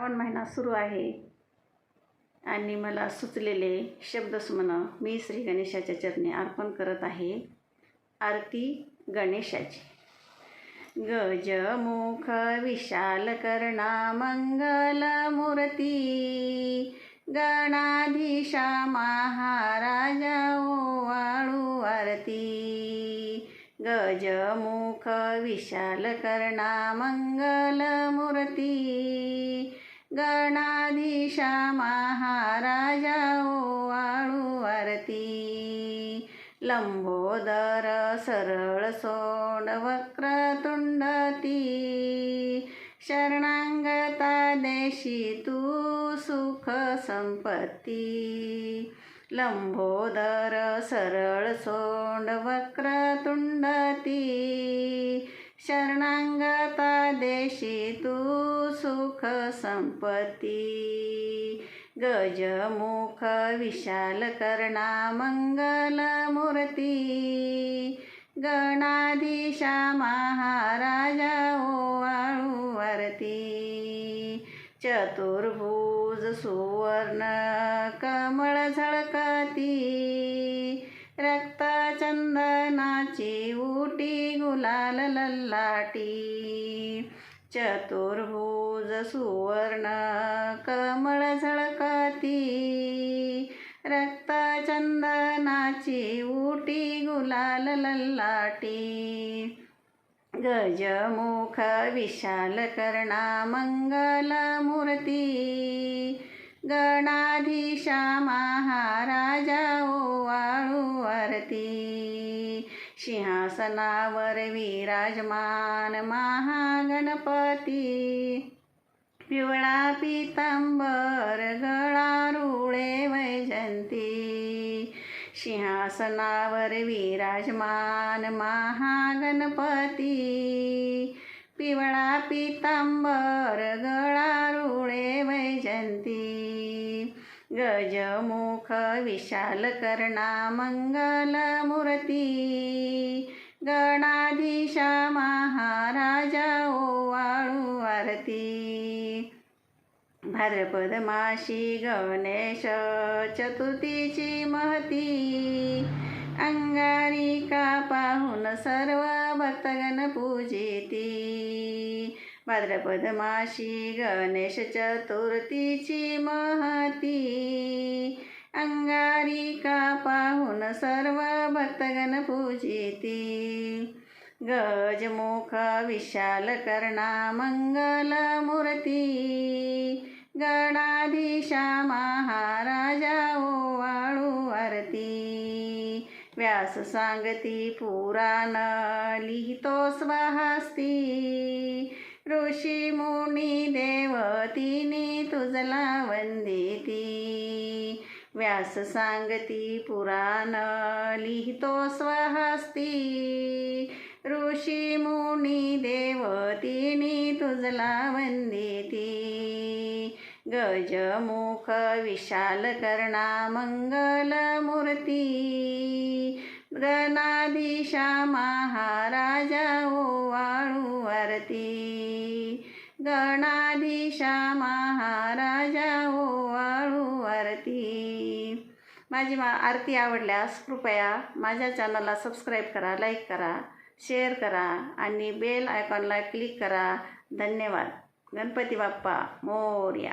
श्रावण महिना सुरू आहे. आणि मला सुचलेले शब्दसुमनं मी श्री गणेशाच्या चरणी अर्पण करत आहे. आरती गणेशाची. गजमुख विशाल मंगल मूर्ती गणाधीशा महाराजा ओवाळू आरती. गजमुख विशाल मंगल मूर्ती गणाधीशा महाराजा हो ओवाळू आरती. लंबोदर सरळ सोंड वक्रतुंडती. शरणांगता देशी तू सुख संपत्ती. लंबोदर सरळ सोंड वक्रतुंडती. शरणांगता देशी तू सुख संपत्ती. गजमुख विशाल कर्णा मंगलमूर्ती गणाधीशा महाराजा ओवाळूवरती चतुर्भुज सुवर्ण कमळ झळकती. रक्तचंदनाची उटी गुलाल लल्लाटी. चतुर्भुज सुवर्ण कमळ झळकती. रक्तचंदनाची उटी गुलाल लल्लाटी. गजमुख विशाल कर्णा मंगलमूर्ती गणाधीशा महाराजा ओवाळू आरती सिंहासनावर विराजमान महागणपती. पिवळा पितांबर गळा रुळे वैजंती. सिंहासनावर विराजमान महागणपती. पिवळा पितांबर गळा रुळे वैजंती. गजमुख विशाल कर्णा मंगलमूर्ती गणाधीशा महाराजा ओवाळू आरती. भाद्रपदमाशी गणेश चतुर्थीची महती. अंगारिका पाहून सर्व भक्तगण पूजिती. भाद्रपदमाशी गणेश चतुर्थीची महती. अंगारिका पाहून सर्व भक्तगण पूजिती. गजमुख विशाल कर्णा मंगलमूर्ती गणाधीशा महाराजा व्यास सांगती पुराण लिहितो स्वहस्ती. ऋषी मुनी देवतीनी तुझला वंदिती. व्यास सांगती पुराण लिहितो स्वहस्ती. ऋषी मुनी देवतीनी तुझला वंदिती. गजमुख विशाल कर्णा मंगलमूर्ती गणाधीशा महाराजा ओवाळू आरती गणाधीशा महाराजा ओवाळू माझी मा आरती आवडल्यास कृपया माझ्या चॅनलला सबस्क्राईब करा लाईक करा शेअर करा आणि बेल आयकॉनला क्लिक करा. धन्यवाद. गणपती बाप्पा मोर्या.